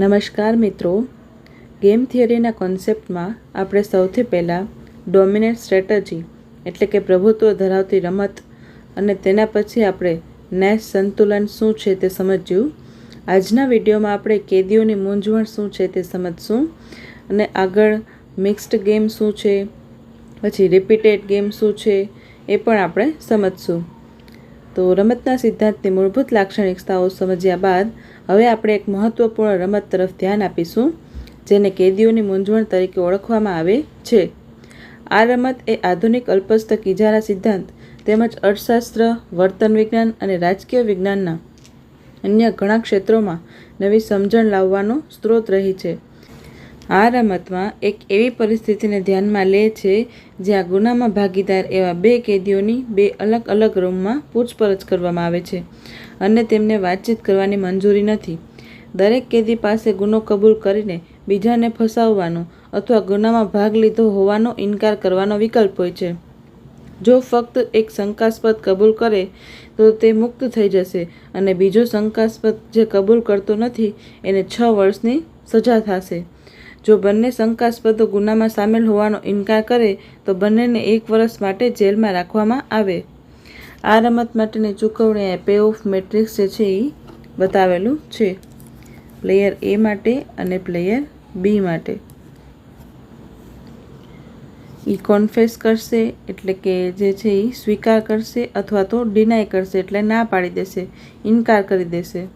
નમસ્કાર મિત્રો. ગેમ થિયરીના કોન્સેપ્ટમાં આપણે સૌથી પહેલાં ડોમિનેટ સ્ટ્રેટજી, એટલે કે પ્રભુત્વ ધરાવતી રમત, અને તેના પછી આપણે નેશ સંતુલન શું છે તે સમજ્યું. આજના વિડીયોમાં આપણે કેદીઓની મૂંઝવણ શું છે તે સમજશું, અને આગળ મિક્સ્ડ ગેમ શું છે, પછી રિપીટેડ ગેમ શું છે એ પણ આપણે સમજશું. તો રમતના સિદ્ધાંતની મૂળભૂત લાક્ષણિકતાઓ સમજ્યા બાદ હવે આપણે એક મહત્વપૂર્ણ રમત તરફ ધ્યાન આપીશું, જેને કેદીઓની મૂંઝવણ તરીકે ઓળખવામાં આવે છે. આ રમત એ આધુનિક અલ્પસ્તક ઇજારા સિદ્ધાંત તેમજ અર્થશાસ્ત્ર, વર્તન વિજ્ઞાન અને રાજકીય વિજ્ઞાનના અન્ય ઘણા ક્ષેત્રોમાં નવી સમજણ લાવવાનો સ્ત્રોત રહી છે. આ રમતમાં એક એવી પરિસ્થિતિને ધ્યાનમાં લે છે, જ્યાં ગુનામાં ભાગીદાર એવા બે કેદીઓની બે અલગ અલગ રૂમમાં પૂછપરછ કરવામાં આવે છે અને તેમને વાતચીત કરવાની મંજૂરી નથી. દરેક કેદી પાસે ગુનો કબૂલ કરીને બીજાને ફસાવવાનો અથવા ગુનામાં ભાગ લીધો હોવાનો ઇનકાર કરવાનો વિકલ્પ હોય છે. જો ફક્ત એક શંકાસ્પદ કબૂલ કરે, તો તે મુક્ત થઈ જશે અને બીજો શંકાસ્પદ જે કબૂલ કરતો નથી, એને છ વર્ષની સજા થશે. જો બંને શંકાસ્પદ ગુનામાં સામેલ હોવાનો ઇનકાર કરે, તો બંનેને એક વર્ષ માટે જેલમાં રાખવામાં આવે. આ રમત માટેની ચૂકવણી પે ઓફ મેટ્રિક્સ જે છે એ બતાવેલું છે. પ્લેયર એ માટે અને પ્લેયર બી માટે. એ કોન્ફેસ કરશે એટલે કે જે છે એ સ્વીકાર કરશે અથવા તો ડિનાય કરશે એટલે ના પાડી દેશે, ઇનકાર કરી દેશે.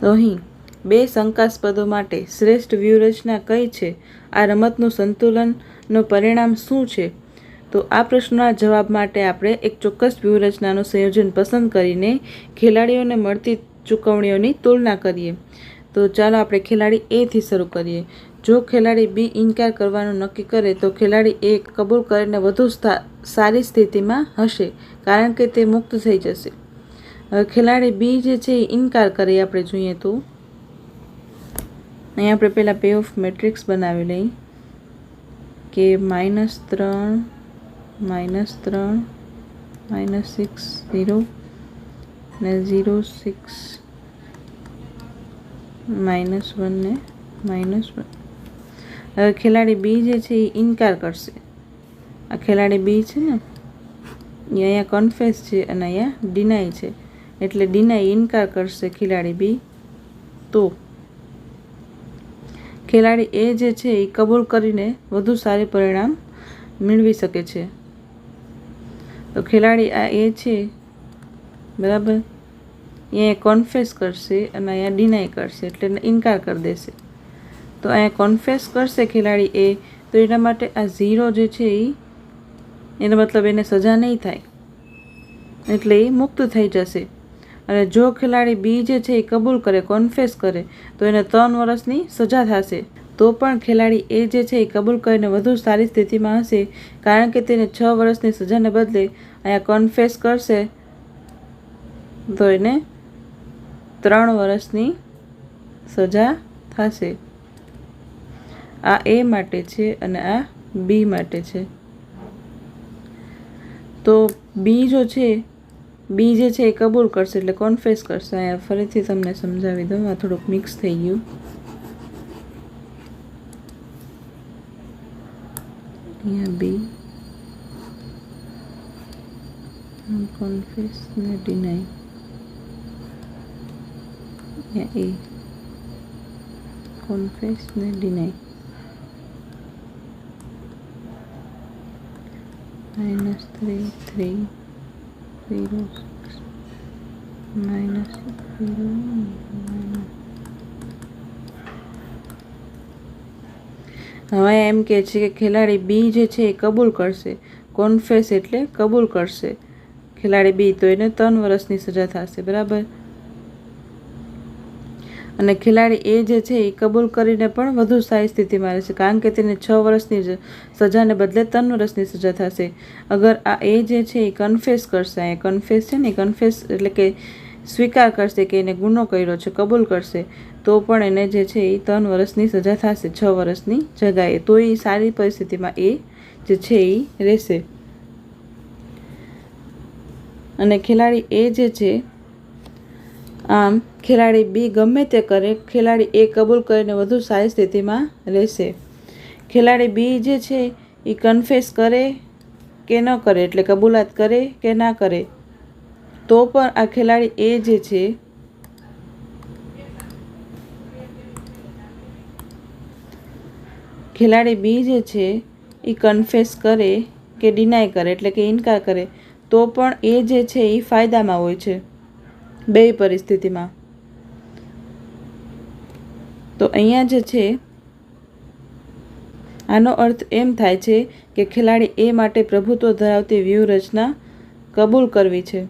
તો અહીં બે શંકાસ્પદો માટે શ્રેષ્ઠ વ્યૂહરચના કઈ છે? આ રમતનું સંતુલનનું પરિણામ શું છે? તો આ પ્રશ્નના જવાબ માટે આપણે એક ચોક્કસ વ્યૂહરચનાનું સંયોજન પસંદ કરીને ખેલાડીઓને મળતી ચૂકવણીઓની તુલના કરીએ. તો ચાલો આપણે ખેલાડી એથી શરૂ કરીએ. જો ખેલાડી બી ઇનકાર કરવાનું નક્કી કરે, તો ખેલાડી એ કબૂલ કરીને વધુ સારી સ્થિતિમાં હશે, કારણ કે તે મુક્ત થઈ જશે. ખેલાડી બી જે છે એ ઇનકાર કરે આપણે જોઈએ તો અહીં આપણે પહેલાં પે ઓફ મેટ્રિક્સ બનાવી લઈ. કે માઇનસ ત્રણ માઇનસ ત્રણ માઇનસ સિક્સ ઝીરો ને ઝીરો સિક્સ માઇનસ વન ને માઇનસ વન હવે ખેલાડી બી જે છે એ ઇનકાર કરશે. આ ખેલાડી બી છે ને, એ અહીંયા કન્ફેસ છે અને અહીંયા ડિનાય છે. એટલે ડિનાય ઇનકાર કરશે ખેલાડી બી તો ખેલાડી એ જે છે એ કબૂલ કરીને વધુ સારી પરિણામ મેળવી શકે છે. તો ખેલાડી આ એ છે, બરાબર? અહીંયા કોન્ફેસ કરશે અને અહીંયા ડિનાય કરશે, એટલે ઇનકાર કરી દેશે. તો અહીંયા કોન્ફેસ કરશે ખેલાડી એ, તો એના માટે આ ઝીરો જે છે એ, એનો મતલબ એને સજા નહીં થાય. એટલે એ મુક્ત થઈ જશે. અને જો ખેલાડી બી જે છે એ કબૂલ કરે કોન્ફેસ કરે, તો એને ત્રણ વર્ષની સજા થશે. તો પણ ખેલાડી એ જે છે એ કબૂલ કરીને વધુ સારી સ્થિતિમાં હશે, કારણ કે તેને છ વર્ષની સજાને બદલે અહીંયા કોન્ફેસ કરશે. તો એને ત્રણ વર્ષની સજા થશે. આ એ માટે છે અને આ બી માટે છે. તો બી જો છે બી જે છે એ કબૂલ કરશે એટલે કોન્ફેસ કરશે. અહીંયા ફરીથી તમને સમજાવી દઉં. આ થોડુંક મિક્સ થઈ ગયું. અહીંયા બી. કોન્ફેસ ને ડિનાય અહીંયા એ. કોન્ફેસ ને ડિનાય minus 3 3 0 6 minus 0 minus હવે એમ કહે છે કે ખેલાડી બી જે છે એ કબૂલ કરશે કોન્ફેસ એટલે કબૂલ કરશે ખેલાડી બી તો એને ત્રણ વર્ષની સજા થશે બરાબર અને ખેલાડી એ જે છે એ કબૂલ કરીને પણ વધુ સારી સ્થિતિમાં રહેશે કારણ કે તેને છ વર્ષની સજાને બદલે ત્રણ વર્ષની સજા થશે. અગર આ એ જે છે એ કન્ફેસ કરશે, એ કન્ફેસ છે ને કન્ફેસ એટલે કે સ્વીકાર કરશે કે એને ગુનો કર્યો છે, કબૂલ કરશે, તો પણ એને જે છે એ ત્રણ વર્ષની સજા થશે, છ વર્ષની જગાએ. તો એ સારી પરિસ્થિતિમાં એ જે છે એ રહેશે. અને ખેલાડી એ જે છે, આમ ખેલાડી બી ગમે તે કરે, ખેલાડી એ કબૂલ કરીને વધુ સારી સ્થિતિમાં રહેશે. ખેલાડી બી જે છે એ કન્ફેસ કરે કે ન કરે, એટલે કબૂલાત કરે કે ના કરે, તો પણ આ ખેલાડી એ જે છે ખેલાડી બી જે છે એ કન્ફેસ કરે કે ડિનાય કરે, એટલે કે ઇનકાર કરે, તો પણ એ જે છે એ ફાયદામાં હોય છે, બે પરિસ્થિતિમાં. તો અહીંયા જે છે, આનો અર્થ એમ થાય છે કે ખેલાડી એ માટે પ્રભુત્વ ધરાવતી વ્યૂહરચના કબૂલ કરવી છે.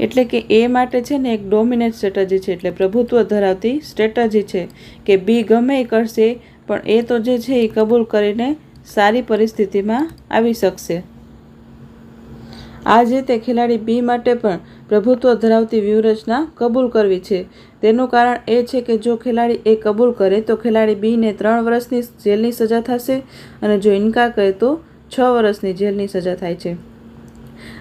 એટલે કે એ માટે છે ને એક ડોમિનેટ સ્ટ્રેટજી છે, એટલે પ્રભુત્વ ધરાવતી સ્ટ્રેટજી છે કે બી ગમે એ કરશે, પણ એ તો જે છે એ કબૂલ કરીને સારી પરિસ્થિતિમાં આવી શકશે. આ જ રીતે ખેલાડી બી માટે પણ પ્રભુત્વ ધરાવતી વ્યૂહરચના કબૂલ કરવી છે. તેનું કારણ એ છે કે જો ખેલાડી એ કબૂલ કરે, તો ખેલાડી બીને ત્રણ વર્ષની જેલની સજા થશે અને જો ઇનકાર કરે, તો છ વર્ષની જેલની સજા થાય છે.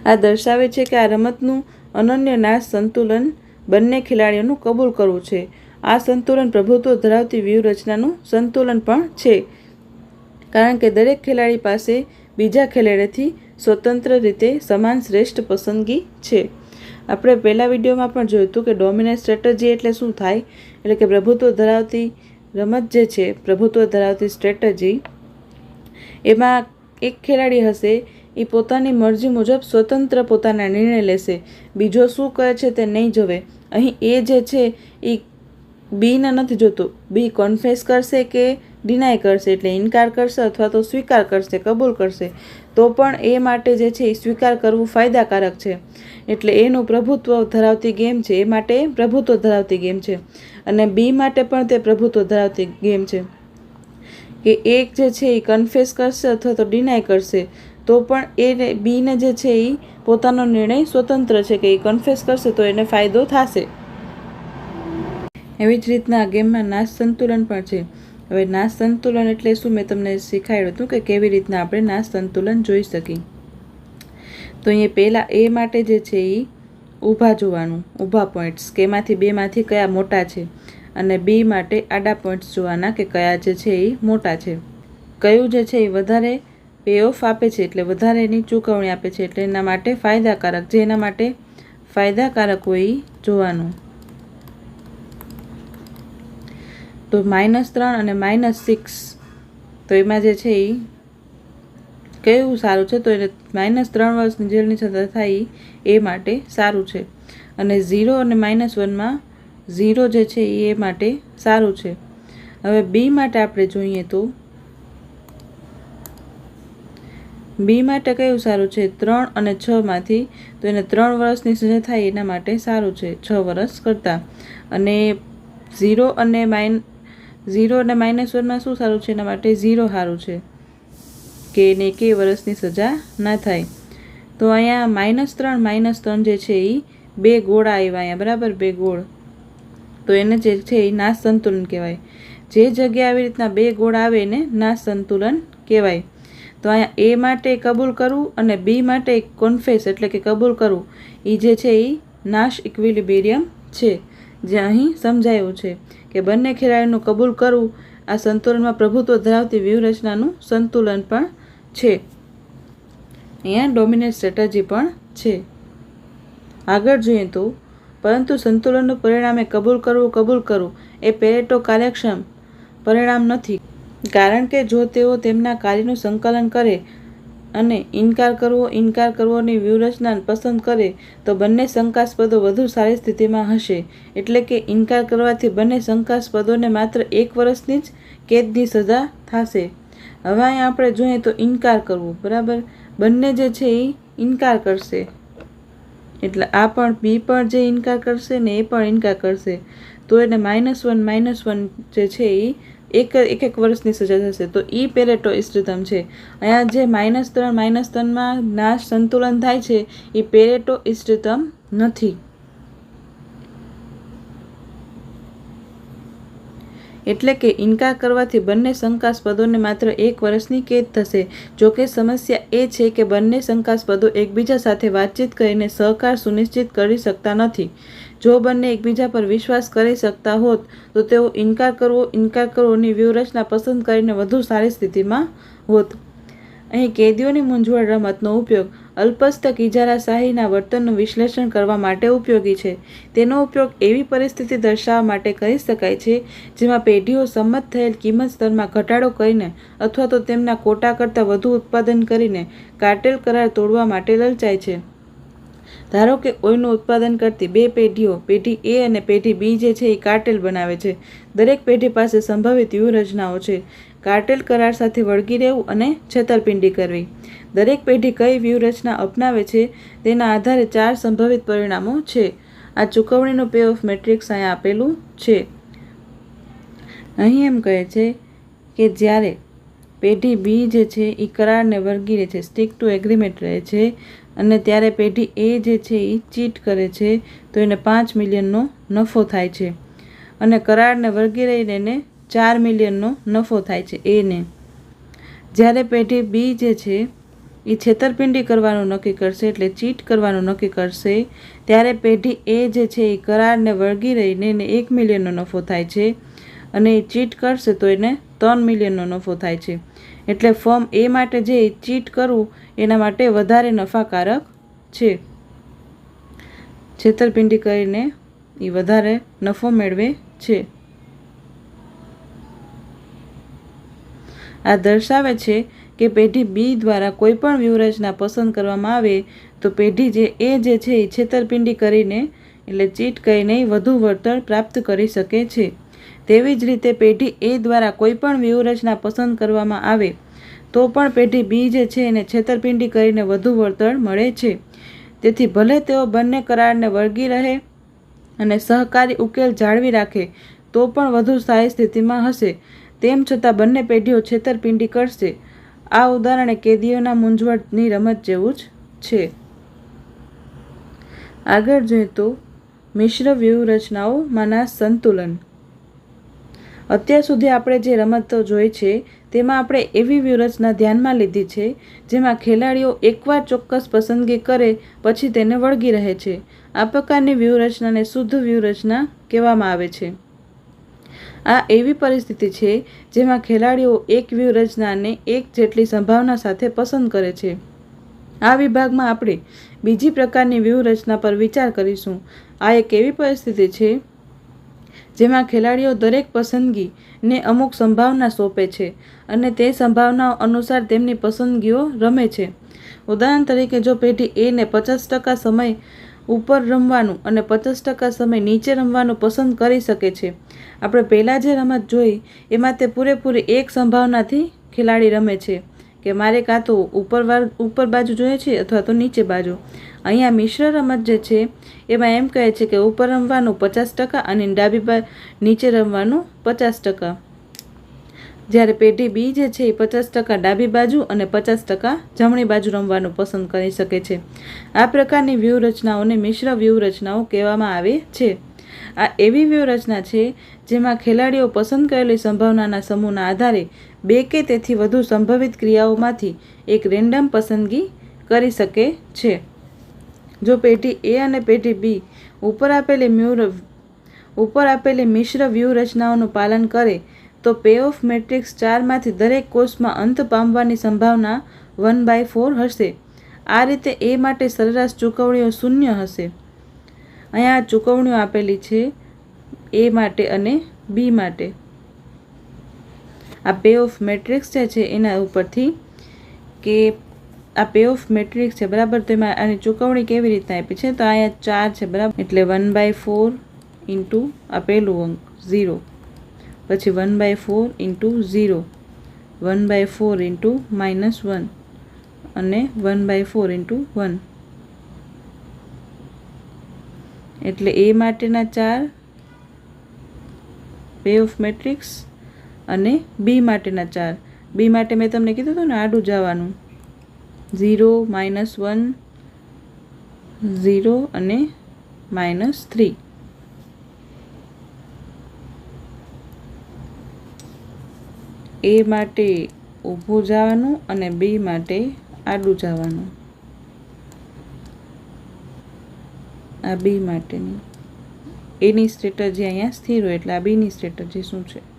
આ દર્શાવે છે કે આ રમતનું અનન્ય નાશ સંતુલન બંને ખેલાડીઓનું કબૂલ કરવું છે. આ સંતુલન પ્રભુત્વ ધરાવતી વ્યૂહરચનાનું સંતુલન પણ છે. કારણ કે દરેક ખેલાડી પાસે બીજા ખેલાડીથી સ્વતંત્ર રીતે સમાન શ્રેષ્ઠ પસંદગી છે. આપણે પહેલા વિડીયોમાં પણ જોયું હતું કે ડોમિનેટ સ્ટ્રેટજી એટલે શું થાય? એટલે કે પ્રભુત્વ ધરાવતી રમત જે છે, પ્રભુત્વ ધરાવતી સ્ટ્રેટજી એમાં એક ખેલાડી હશે એ પોતાની મરજી મુજબ સ્વતંત્ર પોતાના નિર્ણય લેશે. બીજો શું કહે છે તે નહીં જોવે. અહીં એ જે છે એ બીને નથી જોતું. બી કોન્ફેસ કરશે કે ડિનાય કરશે, એટલે ઇનકાર કરશે અથવા તો સ્વીકાર કરશે, કબૂલ કરશે. તો પણ એ માટે જે છે એ સ્વીકાર કરવું ફાયદાકારક છે. એટલે એનું પ્રભુત્વ ધરાવતી ગેમ છે, એ માટે પ્રભુત્વ ધરાવતી ગેમ છે. અને બી માટે પણ તે પ્રભુત્વ ધરાવતી ગેમ છે. કે એક જે છે એ કન્ફેસ કરશે અથવા તો ડિનાય કરશે, તો પણ એ બીને જે છે એ પોતાનો નિર્ણય સ્વતંત્ર છે કે એ કન્ફેસ કરશે તો એને ફાયદો થશે. એવી જ રીતના ગેમમાં નાશ સંતુલન પણ છે. હવે નાશ સંતુલન એટલે શું? મેં તમને શીખાડ્યું હતું કે કેવી રીતના આપણે નાશ સંતુલન જોઈ શકીએ. તો અહીંયા પહેલાં એ માટે જે છે એ ઊભા જોવાનું, ઊભા પોઈન્ટ્સ કે એમાંથી બેમાંથી કયા મોટા છે અને બી માટે આડા પોઈન્ટ્સ જોવાના કે કયા જે છે એ મોટા છે. કયું જે છે એ વધારે પે ઓફ આપે છે એટલે વધારે એની ચૂકવણી આપે છે એટલે એના માટે ફાયદાકારક જે એના માટે ફાયદાકારક હોય એ જોવાનું. તો માઇનસ ત્રણ અને માઇનસ સિક્સ. તો એમાં જે છે એ કેવું સારું છે? તો એને માઇનસ ત્રણ વર્ષની જેલની સજા થાય એ માટે સારું છે. અને ઝીરો અને માઇનસ વનમાં ઝીરો જે છે એ માટે સારું છે. હવે બી માટે આપણે જોઈએ તો બી માટે કયું સારું છે? ત્રણ અને છમાંથી તો એને ત્રણ વર્ષની સજા થાય એના માટે સારું છે, છ વર્ષ કરતાં. અને ઝીરો અને માઇન ઝીરો અને માઇનસ વનમાં શું સારું છે? એના માટે ઝીરો સારું છે કે એને કે વર્ષની સજા ના થાય. તો અહીંયા માઇનસ ત્રણ માઇનસ ત્રણ જે છે એ બે ગોળા આવ્યા અહીંયા, બરાબર? બે ગોળ. તો એને જે છે એ નાશ સંતુલન કહેવાય. જે જગ્યાએ આવી રીતના બે ગોળ આવે એને નાશ સંતુલન કહેવાય. તો અહીંયા એ માટે કબૂલ કરવું અને બી માટે કોન્ફેસ એટલે કે કબૂલ કરવું એ જે છે એ નાશ ઇક્વિલિબેરિયમ છે. જે અહીં સમજાયું છે કે બંને ખેલાડીનું કબૂલ કરવું આ સંતુલનમાં પ્રભુત્વ ધરાવતી વ્યૂહરચનાનું સંતુલન પણ છે. અહીંયા ડોમિનેટ સ્ટ્રેટજી પણ છે. આગળ જોઈએ તો, પરંતુ સંતુલનનું પરિણામે કબૂલ કરવું કબૂલ કરવું એ પેરેટો કાર્યક્ષમ પરિણામ નથી. કારણ કે જો તેઓ તેમના કાર્યનું સંકલન કરે અને ઇનકાર કરવો, ઇનકાર કરવોની વ્યૂહરચના પસંદ કરે તો બંને શંકાસ્પદો વધુ સારી સ્થિતિમાં હશે. એટલે કે ઇનકાર કરવાથી બંને શંકાસ્પદોને માત્ર એક વર્ષની જ કેદની સજા થશે. હવે અહીં આપણે જોઈએ તો ઇનકાર કરવો, બરાબર? બંને જે છે એ ઇનકાર કરશે. એટલે આ પણ બી પણ જે ઇનકાર કરશે ને એ પણ ઇનકાર કરશે. તો એને માઇનસ વન માઇનસ વન જે છે એ એક એક એક વર્ષની સજા થશે. તો એ પેરેટો ઇષ્ટતમ છે. અહીંયા જે માઇનસ ત્રણ માઇનસ ત્રણમાં નાશ સંતુલન થાય છે એ પેરેટો ઇષ્ટતમ નથી. એટલે કે ઇનકાર કરવાથી બંને શંકાસ્પદોને માત્ર એક વર્ષની કેદ થશે. જોકે સમસ્યા એ છે કે બંને શંકાસ્પદો એકબીજા સાથે વાતચીત કરીને સહકાર સુનિશ્ચિત કરી શકતા નથી. જો બંને એકબીજા પર વિશ્વાસ કરી શકતા હોત, તો તેઓ ઇનકાર કરવો, ઇનકાર કરવોની વ્યૂહરચના પસંદ કરીને વધુ સારી સ્થિતિમાં હોત. અહીં કેદીઓની મૂંઝવણ રમતનો ઉપયોગ અલ્પસ્તક ઇજારાશાહીના વર્તનનું વિશ્લેષણ કરવા માટે ઉપયોગી છે. તેનો ઉપયોગ એવી પરિસ્થિતિ દર્શાવવા માટે કરી શકાય છે, જેમાં પેઢીઓ સંમત થયેલ કિંમત સ્તરમાં ઘટાડો કરીને અથવા તો તેમના કોટા કરતાં વધુ ઉત્પાદન કરીને કાર્ટેલ કરાર તોડવા માટે લલચાય છે. ધારો કે ઓઈલનું ઉત્પાદન કરતી બે પેઢીઓ, પેઢી એ અને પેઢી બી જે છે એ કાર્ટેલ બનાવે છે. દરેક પેઢી પાસે સંભવિત વ્યૂહરચનાઓ છે. કાર્ટેલ કરાર સાથે વળગી રહેવું અને છેતરપિંડી કરવી. દરેક પેઢી કઈ વ્યૂહરચના અપનાવે છે તેના આધારે ચાર સંભવિત પરિણામો છે. આ ચૂકવણીનું પે ઓફ મેટ્રિક્સ અહીંયા આપેલું છે. અહીં એમ કહે છે કે જ્યારે પેઢી બી જે છે એ કરારને વળગી રહે છે સ્ટીક ટુ એગ્રીમેન્ટ રહે છે અને ત્યારે પેઢી એ જે છે એ ચીટ કરે છે, તો એને પાંચ મિલિયનનો નફો થાય છે. અને કરારને વળગી રહીને એને ચાર મિલિયનનો નફો થાય છે, એને. જ્યારે પેઢી બી જે છે એ છેતરપિંડી કરવાનું નક્કી કરશે, એટલે ચીટ કરવાનું નક્કી કરશે, ત્યારે પેઢી એ જે છે એ કરારને વળગી રહીને એને એક મિલિયનનો નફો થાય છે. અને એ ચીટ કરશે તો એને ત્રણ મિલિયનનો નફો થાય છે. એટલે ફોર્મ એ માટે જે ચીટ કરવું, એના માટે વધારે નફાકારક છે. છેતરપિંડી કરીને એ વધારે નફો મેળવે છે. આ દર્શાવે છે કે પેઢી બી દ્વારા કોઈ પણ વ્યૂહરચના પસંદ કરવામાં આવે, તો પેઢી જે એ જે છે એ છેતરપિંડી કરીને, એટલે ચીટ કરીને વધુ વળતર પ્રાપ્ત કરી શકે છે. તેવી જ રીતે પેઢી એ દ્વારા કોઈપણ વ્યૂહરચના પસંદ કરવામાં આવે, તો પણ પેઢી બી જે છે એને છેતરપિંડી કરીને વધુ વળતર મળે છે. તેથી ભલે તેઓ બંને કરારને વળગી રહે અને સહકારી ઉકેલ જાળવી રાખે, તો પણ વધુ સારી સ્થિતિમાં હશે. તેમ છતાં બંને પેઢીઓ છેતરપિંડી કરશે. આ ઉદાહરણે કેદીઓના મૂંઝવણની રમત જેવું જ છે. આગળ જોઈએ તો મિશ્ર વ્યૂહરચનાઓમાંના સંતુલન. અત્યાર સુધી આપણે જે રમતો જોઈ છે, તેમાં આપણે એવી વ્યૂહરચના ધ્યાનમાં લીધી છે, જેમાં ખેલાડીઓ એકવાર ચોક્કસ પસંદગી કરે, પછી તેને વળગી રહે છે. આ પ્રકારની વ્યૂહરચનાને શુદ્ધ વ્યૂહરચના કહેવામાં આવે છે. આ એવી પરિસ્થિતિ છે, જેમાં ખેલાડીઓ એક વ્યૂહરચનાને એક જેટલી સંભાવના સાથે પસંદ કરે છે. આ વિભાગમાં આપણે બીજી પ્રકારની વ્યૂહરચના પર વિચાર કરીશું. આ એક એવી પરિસ્થિતિ છે જેમાં ખેલાડીઓ દરેક પસંદગીને અમુક સંભાવના સોંપે છે અને તે સંભાવનાઓ અનુસાર તેમની પસંદગીઓ રમે છે. ઉદાહરણ તરીકે જો પેઢી એને પચાસ ટકા સમય ઉપર રમવાનું અને પચાસ ટકા સમય નીચે રમવાનું પસંદ કરી શકે છે, આપણે પહેલાં જે રમત જોઈ, એમાં તે પૂરેપૂરી એક સંભાવનાથી ખેલાડી રમે છે. કે મારે કાં તો ઉપર ઉપર બાજુ જોઈએ છે અથવા તો નીચે બાજુ? અહીંયા મિશ્ર રમત જે છે, એમાં એમ કહે છે કે ઉપર રમવાનું પચાસ ટકા અને ડાબી નીચે રમવાનું પચાસ ટકા. જ્યારે પેઢી બી જે છે એ પચાસ ટકા ડાબી બાજુ અને પચાસ ટકા જમણી બાજુ રમવાનું પસંદ કરી શકે છે. આ પ્રકારની વ્યૂહરચનાઓને મિશ્ર વ્યૂહરચનાઓ કહેવામાં આવે છે. આ એવી વ્યૂહરચના છે જેમાં ખેલાડીઓ પસંદ કરેલી સંભાવનાના સમૂહના આધારે બે કે તેથી વધુ સંભવિત ક્રિયાઓમાંથી એક રેન્ડમ પસંદગી કરી શકે છે. જો પેઢી એ અને પેઢી બી ઉપર આપેલી મ્યુર, ઉપર આપેલી મિશ્ર વ્યૂહરચનાઓનું પાલન કરે, તો પે ઓફ મેટ્રિક્સ ચારમાંથી દરેક કોષમાં અંત પામવાની સંભાવના વન બાય ફોર હશે. આ રીતે એ માટે સરેરાશ ચૂકવણીઓ શૂન્ય હશે. અહીંયા ચૂકવણીઓ આપેલી છે એ માટે અને બી માટે. આ પે ઓફ મેટ્રિક્સ જે છે, એના ઉપરથી કે આ પે ઓફ મેટ્રિક્સ છે, બરાબર? તો એમાં આની ચૂકવણી કેવી રીતના આપી છે? તો અહીંયા ચાર છે, બરાબર? એટલે વન બાય ફોર ઇન્ટુ આ પહેલું અંક ઝીરો પછી one by four into zero one by four into minus one અને one by four into one એટલે એ માટેના ચાર પે ઓફ મેટ્રિક્સ અને બી માટેના ચાર. બી માટે મેં તમને કીધું હતું ને, આડું જવાનું. ઝીરો માઇનસ વન ઝીરો અને માઇનસ થ્રી એ માટે ઊભું જવાનું અને બી માટે આડું જવાનું. આ બી માટેની. એની સ્ટ્રેટજી અહીંયા સ્થિર હોય એટલે આ બીની સ્ટ્રેટજી શું છે?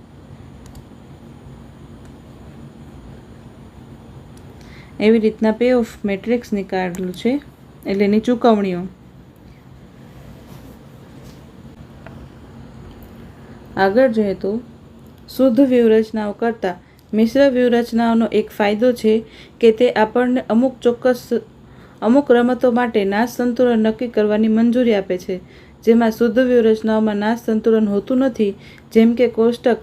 એવી રીતના પે ઓફ મેટ્રિક્સ નીકાળેલું છે. એટલે એની ચૂકવણીઓ. આગળ જોઈએ તો, શુદ્ધ વ્યૂહરચનાઓ કરતાં મિશ્ર વ્યૂહરચનાઓનો એક ફાયદો છે કે તે આપણને અમુક ચોક્કસ, અમુક રમતો માટે નાશ સંતુલન નક્કી કરવાની મંજૂરી આપે છે. જેમાં શુદ્ધ વ્યૂહરચનાઓમાં નાશ સંતુલન હોતું નથી, જેમ કે કોષ્ટક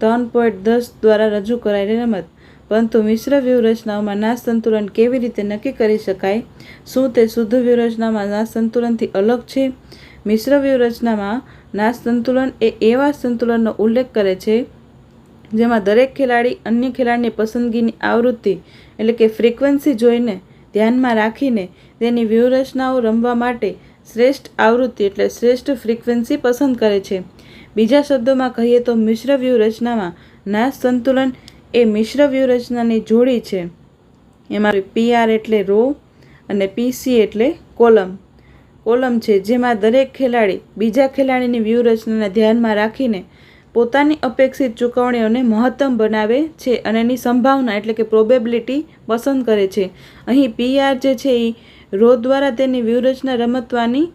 ત્રણ પોઈન્ટ દસ દ્વારા રજૂ કરાયેલી રમત. પરંતુ મિશ્ર વ્યૂહરચનાઓમાં નાશ સંતુલન કેવી રીતે નક્કી કરી શકાય? શું તે શુદ્ધ વ્યૂહરચનામાં નાશ સંતુલનથી અલગ છે? મિશ્ર વ્યૂહરચનામાં નાશ સંતુલન એ એવા સંતુલનનો ઉલ્લેખ કરે છે, જેમાં દરેક ખેલાડી અન્ય ખેલાડીની પસંદગીની આવૃત્તિ, એટલે કે ફ્રીક્વન્સી જોઈને ધ્યાનમાં રાખીને તેની વ્યૂહરચનાઓ રમવા માટે શ્રેષ્ઠ આવૃત્તિ, એટલે શ્રેષ્ઠ ફ્રીક્વન્સી પસંદ કરે છે. બીજા શબ્દોમાં કહીએ તો મિશ્ર વ્યૂહરચનામાં નાશ સંતુલન એ મિશ્ર વ્યૂહરચનાની જોડી છે. એમાં પીઆર એટલે રો અને પીસી એટલે કોલમ. કોલમ છે જેમાં દરેક ખેલાડી બીજા ખેલાડીની વ્યૂહરચનાને ધ્યાનમાં રાખીને પોતાની અપેક્ષિત ચૂકવણીઓને મહત્તમ બનાવે છે અને એની સંભાવના એટલે કે પ્રોબેબિલિટી પસંદ કરે છે. અહીં પીઆર જે છે એ રો દ્વારા તેની વ્યૂહરચના રમતવાની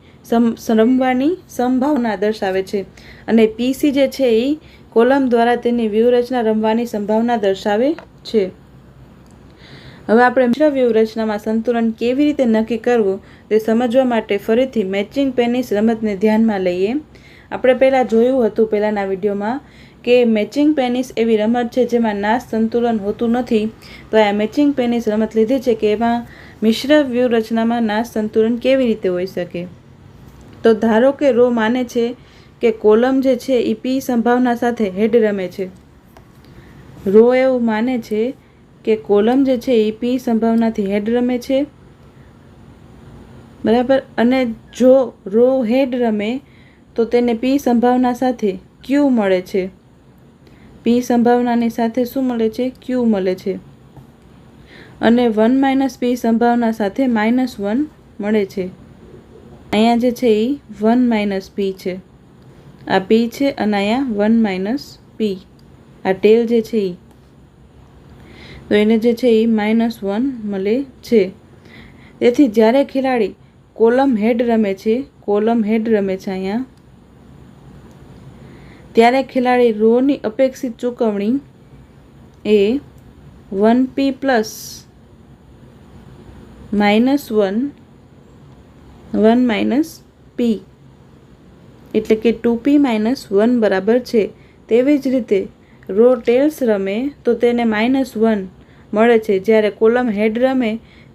રમવાની સંભાવના દર્શાવે છે. અને પીસી જે છે એ કોલમ દ્વારા તેની વ્યૂહરચના રમવાની સંભાવના દર્શાવે છે. હવે આપણે મિશ્ર વ્યૂહરચનામાં સંતુલન કેવી રીતે નક્કી કરવું તે સમજવા માટે ફરીથી મેચિંગ પેનિસ રમતને ધ્યાનમાં લઈએ. આપણે પહેલાં જોયું હતું પહેલાંના વિડીયોમાં કે મેચિંગ પેનિસ એવી રમત છે જેમાં નાશ સંતુલન હોતું નથી. તો આ મેચિંગ પેનિસ રમત લીધી છે કે એમાં મિશ્ર વ્યૂહરચનામાં નાશ સંતુલન કેવી રીતે હોઈ શકે? તો ધારો કે રો માને છે કે કોલમ જે છે એ પી સંભાવના સાથે હેડ રમે છે. રો એવું માને છે કે કોલમ જે છે એ પી સંભાવનાથી હેડ રમે છે. બરાબર? અને જો રો હેડ રમે, તો તેને પી સંભાવના સાથે ક્યુ મળે છે? પી સંભાવનાની સાથે શું મળે છે? ક્યુ મળે છે. અને વન માઇનસ પી સંભાવના સાથે માઇનસ વન મળે છે. અહીંયા જે છે એ વન માઇનસ પી છે. આ પી છે અને અહીંયા વન માઇનસ પી આ ટેલ જે છે એ તો એને જે છે એ માઇનસ વન મળે છે. તેથી જ્યારે ખેલાડી કોલમ હેડ રમે છે કોલમ હેડ રમે છે અહીંયા, ત્યારે ખેલાડી રોની અપેક્ષિત ચૂકવણી એ one p plus minus one one minus p એટલે કે ટુ પી માઇનસ વન બરાબર છે. તેવી જ રીતે રો ટેલ્સ રમે તો તેને માઇનસ વન મળે છે. જ્યારે કોલમ હેડ રમે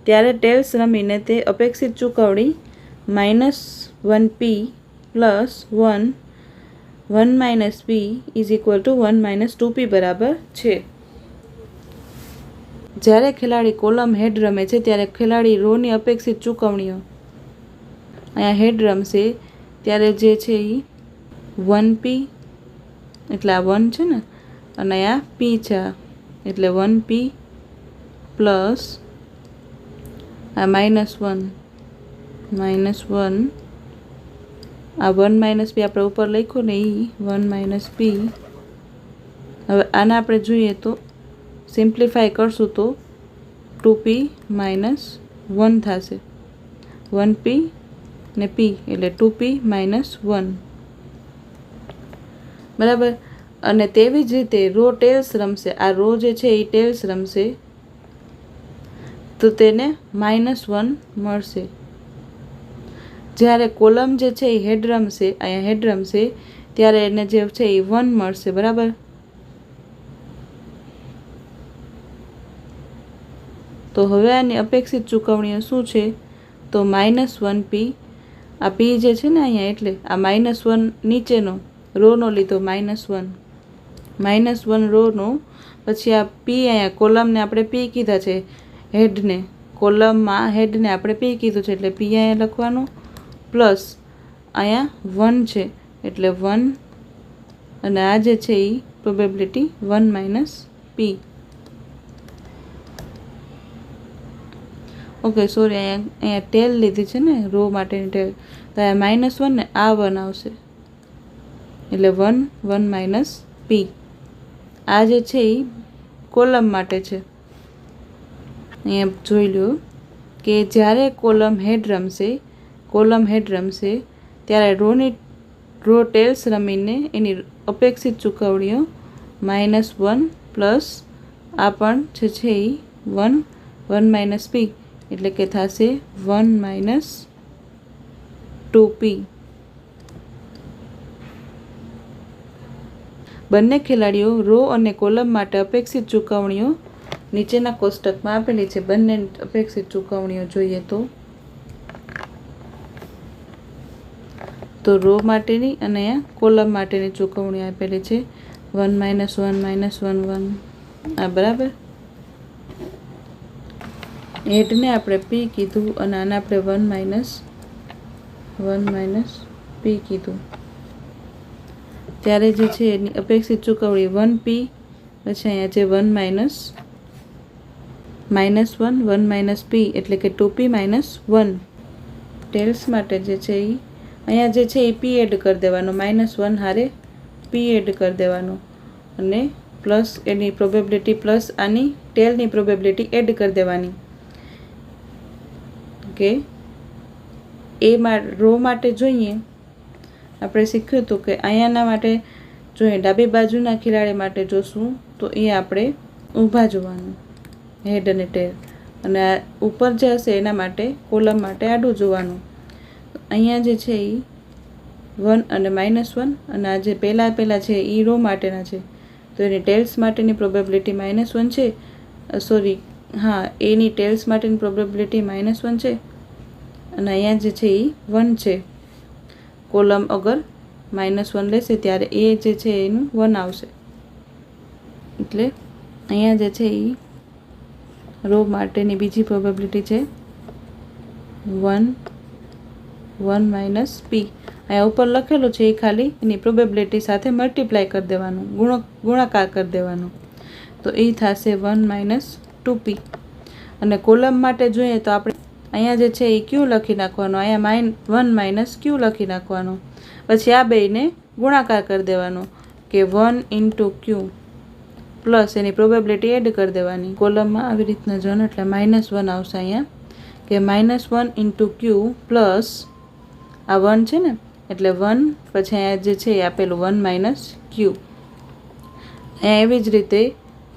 ત્યારે ટેલ્સ રમીને તે અપેક્ષિત ચૂકવણી minus one p plus one one minus p is equal to one minus two p બરાબર છે. જ્યારે ખેલાડી કોલમ હેડ રમે છે ત્યારે ખેલાડી રોની અપેક્ષિત ચૂકવણીઓ અહીંયા હેડ રમશે ત્યારે જે છે એ વન પી, એટલે આ વન છે ને, અને આ પી છે એટલે વન પી પ્લસ આ માઇનસ વન માઇનસ વન. આ વન માઇનસ પી આપણે ઉપર લખ્યું ને એ વન માઇનસ પી. હવે આને આપણે જોઈએ તો સિમ્પ્લિફાય કરશું તો ટુ પી માઇનસ વન થશે. વન પી ને પી એટલે ટુ પી માઇનસ વન બરાબર? અને તેવી જ રીતે રો ટેલ્સ રમશે. આ રો જે છે, એ ટેલ્સ રમશે. તો તેને માઇનસ વન મળશે. જ્યારે કોલમ જે છે, એ હેડ રમશે, અહીંયા હેડ રમશે, ત્યારે એને જે છે, એ વન મળશે. બરાબર? તો હવે આની અપેક્ષિત ચૂકવણીઓ શું છે? તો માઇનસ વન પી આ પી જે છે ને અહીંયા એટલે, આ માઇનસ વન નીચેનો રોનો લીધો માઇનસ વન માઇનસ વન રોનો પછી આ પી અહીંયા કોલમને આપણે પી કીધા છે હેડને કોલમમાં હેડને આપણે પી કીધું છે, એટલે પી અહીંયા લખવાનું. પ્લસ અહીંયા વન છે, એટલે વન અને આ જે છે એ probability one minus p okay sorry અહીંયા અહીંયા ટેલ લીધી છે ને રો માટેની ટેલ. તો અહીંયા માઇનસ વન ને આ વન આવશે. એટલે વન વન માઇનસ પી આ જે છે એ કોલમ માટે છે. અહીંયા જોઈ લો. કે જ્યારે કોલમ હેડ રમશે કોલમ હેડ રમશે, ત્યારે રોની રો ટેલ્સ રમીને એની અપેક્ષિત ચૂકવણીઓ માઇનસ વન પ્લસ આ પણ છે એ વન વન માઇનસ પી એટલે કે થશે વન માઇનસ ટુ પી. બંને ખેલાડીઓ રો અને કોલમ માટે અપેક્ષિત ચૂકવણીઓ નીચેના કોષ્ટકમાં આપેલી છે. બંને અપેક્ષિત ચૂકવણીઓ જોઈએ તો. તો રો માટેની અને કોલમ માટેની ચૂકવણી આપેલી છે. One minus one minus one one. આ બરાબર? હેડને આપણે પી કીધું અને આને આપણે one minus one minus p કીધું. ત્યારે જે છે એની અપેક્ષિત ચૂકવણી વન પી પછી અહીંયા છે one minus minus one one minus p એટલે કે two p minus one tails માટે જે છે એ અહીંયા જે છે એ પી એડ કરી દેવાનો. માઇનસ વન હારે પી એડ કરી દેવાનો. અને પ્લસ એની પ્રોબેબિલિટી પ્લસ આની ટેલની પ્રોબેબિલિટી એડ કરી દેવાની. કે એ રો માટે જોઈએ. આપણે શીખ્યું હતું કે અહીંયાના માટે જોઈએ, ડાબી બાજુના ખેલાડી માટે જોશું તો એ આપણે ઊભા જોવાનું હેડ અને ટેલ અને ઉપર જે હશે એના માટે કોલમ માટે આડું જોવાનું. અહીંયા જે છે એ વન અને માઇનસ વન અને આ જે પહેલાં પહેલાં છે એ રો માટેના છે. તો એની ટેલ્સ માટેની પ્રોબેબિલિટી માઇનસ વન છે. સોરી હા, એની ટેલ્સ માટેની પ્રોબેબિલિટી માઇનસ વન છે. અને અહીંયા જે છે એ વન છે. કોલમ અગર માઇનસ વન લેશે, ત્યારે એ જે છે એનું વન આવશે. એટલે અહીંયા જે છે એ રો માટેની બીજી પ્રોબેબિલિટી છે વન વન માઇનસ પી અહીંયા ઉપર લખેલું છે એ ખાલી એની પ્રોબેબિલિટી સાથે મલ્ટીપ્લાય કરી દેવાનું ગુણ ગુણાકાર કરી દેવાનો. તો એ થશે વન માઇનસ ટુ પી અને કોલમ માટે જોઈએ તો આપણે અહીંયા જે છે એ ક્યુ લખી નાખવાનો, અહીંયા માઇન વન માઇનસ ક્યુ લખી નાખવાનો. પછી આ બેને ગુણાકાર કરી દેવાનો, કે વન ઇન્ટુ ક્યુ પ્લસ એની પ્રોબેબિલિટી એડ કરી દેવાની. કોલમમાં આવી રીતના જન એટલે માઇનસ વન આવશે અહીંયા, કે minus one into q plus આ વન છે ને, એટલે વન પછી અહીંયા જે છે એ આપેલું વન માઇનસ ક્યુ અહીંયા એવી જ રીતે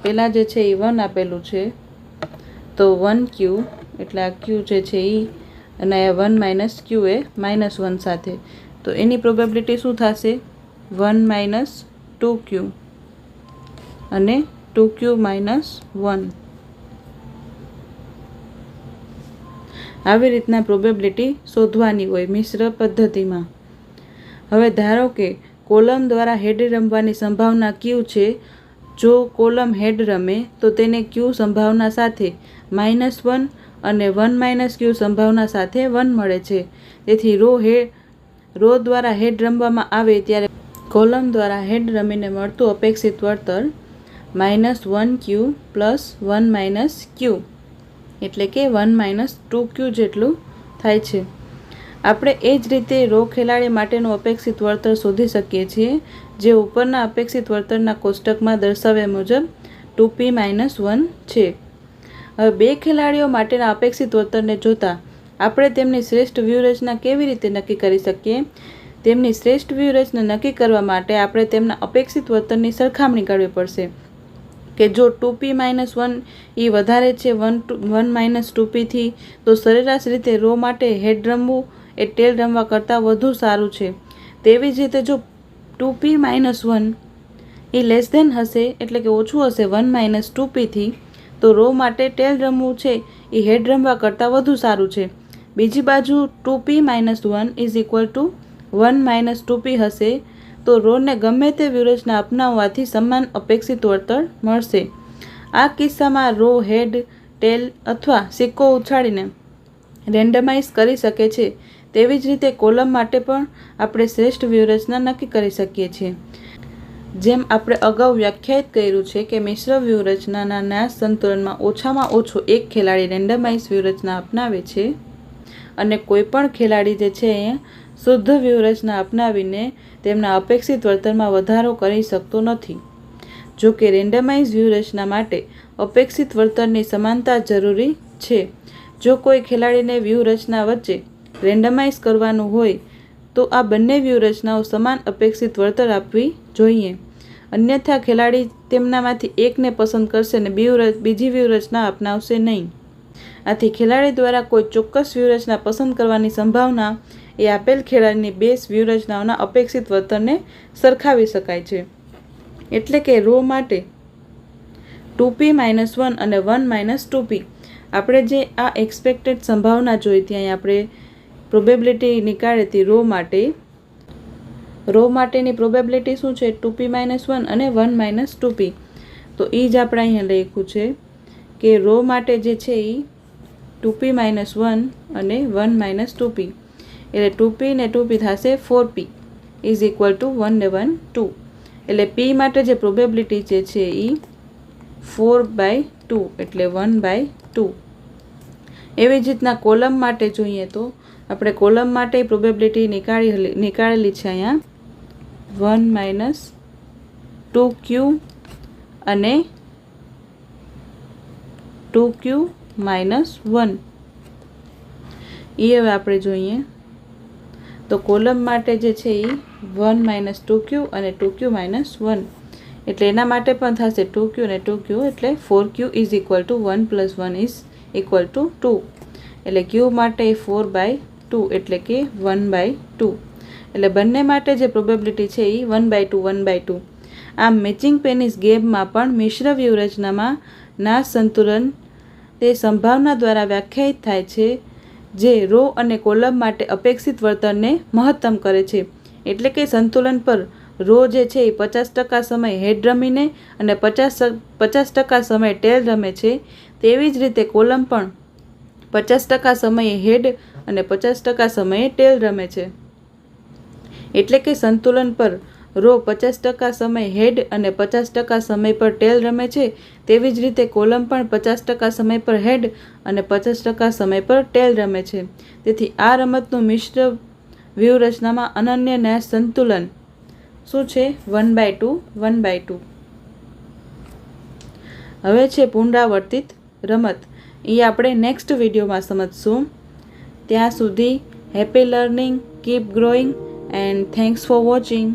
પહેલાં જે છે એ વન આપેલું છે. તો વન ક્યુ, એટલે આ ક્યુ જે છે એ અને વન માઇનસ ક્યુ એ માઇનસ વન સાથે. તો એની પ્રોબેબિલિટી શું થશે? વન માઇનસ ટુ ક્યુ અને ટુ ક્યુ માઇનસ વન. આવી રીતના પ્રોબેબિલિટી શોધવાની હોય મિશ્ર પદ્ધતિમાં. હવે ધારો કે કોલમ દ્વારા હેડ રમવાની સંભાવના ક્યુ છે જો કોલમ હેડ રમે, તો તેને ક્યુ સંભાવના સાથે માઇનસ વન અને વન માઇનસ ક્યુ સંભાવના સાથે વન મળે છે. તેથી રો હે રો દ્વારા હેડ રમવામાં આવે ત્યારે કોલમ દ્વારા હેડ રમીને મળતું અપેક્ષિત વળતર minus one q plus one minus q એટલે કે વન માઇનસ ટુ ક્યુ જેટલું થાય છે. આપણે એ જ રીતે રો ખેલાડી માટેનું અપેક્ષિત વળતર શોધી શકીએ છીએ, જે ઉપરના અપેક્ષિત વળતરના કોષ્ટકમાં દર્શાવ્યા મુજબ ટુ પી માઇનસ વન છે. હવે બે ખેલાડીઓ માટેના અપેક્ષિત વળતરને જોતાં આપણે તેમની શ્રેષ્ઠ વ્યૂહરચના કેવી રીતે નક્કી કરી શકીએ? તેમની શ્રેષ્ઠ વ્યૂહરચના નક્કી કરવા માટે આપણે તેમના અપેક્ષિત વળતરની સરખામણી કરવી પડશે કે જો ટુ પી માઇનસ વન એ વધારે છે, one two, one minus two પીથી તો સરેરાશ રીતે રો માટે હેડ રમવું એ ટેલ રમવા કરતાં વધુ સારું છે. તેવી જ રીતે જો ટુ પી માઇનસ વન એ લેસ દેન હશે, એટલે કે ઓછું હશે વન માઇનસ ટુ પીથી તો રો માટે ટેલ રમવું છે, એ હેડ રમવા કરતાં વધુ સારું છે. બીજી બાજુ two p minus one is equal to one minus two p હશે, તો રોને ગમે તે વ્યૂહરચના અપનાવવાથી સમાન અપેક્ષિત વળતર મળશે. આ કિસ્સામાં રો હેડ ટેલ અથવા સિક્કો ઉછાળીને રેન્ડમાઇઝ કરી શકે છે. તેવી જ રીતે કોલમ માટે પણ આપણે શ્રેષ્ઠ વ્યૂહરચના નક્કી કરી શકીએ છીએ. જેમ આપણે અગાઉ વ્યાખ્યાયિત કર્યું છે કે મિશ્ર વ્યૂહરચનાના ન્યાસ સંતુલનમાં ઓછામાં ઓછો એક ખેલાડી રેન્ડમાઇઝ વ્યૂહરચના અપનાવે છે અને કોઈપણ ખેલાડી જે છે એ શુદ્ધ વ્યૂહરચના અપનાવીને તેમના અપેક્ષિત વળતરમાં વધારો કરી શકતો નથી. જો કે રેન્ડમાઇઝ વ્યૂહરચના માટે અપેક્ષિત વળતરની સમાનતા જરૂરી છે. જો કોઈ ખેલાડીને વ્યૂહરચના વચ્ચે રેન્ડમાઇઝ કરવાનું હોય, તો આ બંને વ્યૂહરચનાઓ સમાન અપેક્ષિત વળતર આપવી જોઈએ. અન્યથા, ખેલાડી તેમનામાંથી એકને પસંદ કરશે અને બીજી વ્યૂહરચના અપનાવશે નહીં. આથી, ખેલાડી દ્વારા કોઈ ચોક્કસ વ્યૂહરચના પસંદ કરવાની સંભાવના એ આપેલ ખેલાડીની બેસ વ્યૂહરચનાઓના અપેક્ષિત વળતરને સરખાવી શકાય છે. એટલે કે, રો માટે ટુ પી માઇનસ વન અને વન માઇનસ ટુ પી. આપણે જે આ એક્સપેક્ટેડ સંભાવના જોઈ, ત્યાં આપણે પ્રોબેબિલિટી નીકાળે હતી રો માટે રો માટેની પ્રોબેબિલિટી શું છે? ટુ પી માઇનસ વન અને વન માઇનસ ટુ પી તો એ જ આપણે અહીંયા લખ્યું છે કે રો માટે જે છે એ ટુ પી માઇનસ વન અને વન માઇનસ ટુ પી એટલે ટુ પી ને ટુ પી થશે four p is equal to one ને વન ટુ એટલે પી માટે જે પ્રોબેબિલિટી જે છે એ ફોર બાય ટુ એટલે વન બાય ટુ એવી જ રીતના કોલમ માટે જોઈએ તો આપણે કોલમ માટે પ્રોબેબિલિટી નીકાળી નીકાળેલી છે અહીંયા. વન માઇનસ ટુ ક્યુ અને ટુ ક્યુ માઇનસ વન. એ હવે આપણે જોઈએ. તો કોલમ માટે જે છે એ વન માઇનસ ટુ ક્યુ અને ટુ ક્યુ માઇનસ વન. એટલે એના માટે પણ થશે ટુ ક્યુ અને ટુ ક્યુ એટલે four q is equal to one plus one is equal to two એટલે ક્યુ માટે ફોર બાય ટુ એટલે કે વન બાય ટુ એટલે બંને માટે જે પ્રોબેબિલિટી છે એ one by two one by two આમ મેચિંગ પેનિસ ગેમમાં પણ મિશ્ર વ્યૂહરચનામાં ના સંતુલન તે સંભાવના દ્વારા વ્યાખ્યાયિત થાય છે, જે રો અને કોલમ માટે અપેક્ષિત વળતરને મહત્તમ કરે છે. એટલે કે સંતુલન પર રો જે છે એ પચાસ ટકા સમય હેડ રમીને અને પચાસ પચાસ ટકા સમય ટેલ રમે છે, તેવી જ રીતે કોલમ પણ પચાસ ટકા સમયે હેડ અને પચાસ ટકા સમયે ટેલ રમે છે. એટલે કે સંતુલન પર રો પચાસ ટકા સમય હેડ અને પચાસ ટકા સમય પર ટેલ રમે છે, તેવી જ રીતે કોલમ પણ પચાસ ટકા સમય પર હેડ અને પચાસ ટકા સમય પર ટેલ રમે છે. તેથી આ રમતનું મિશ્ર વ્યૂહરચનામાં અનન્ય ન્યાય સંતુલન શું છે? One by two one by two હવે છે પુનરાવર્તિત રમત. એ આપણે નેક્સ્ટ વિડીયોમાં સમજશું. ત્યાં સુધી happy learning keep growing and thanks for watching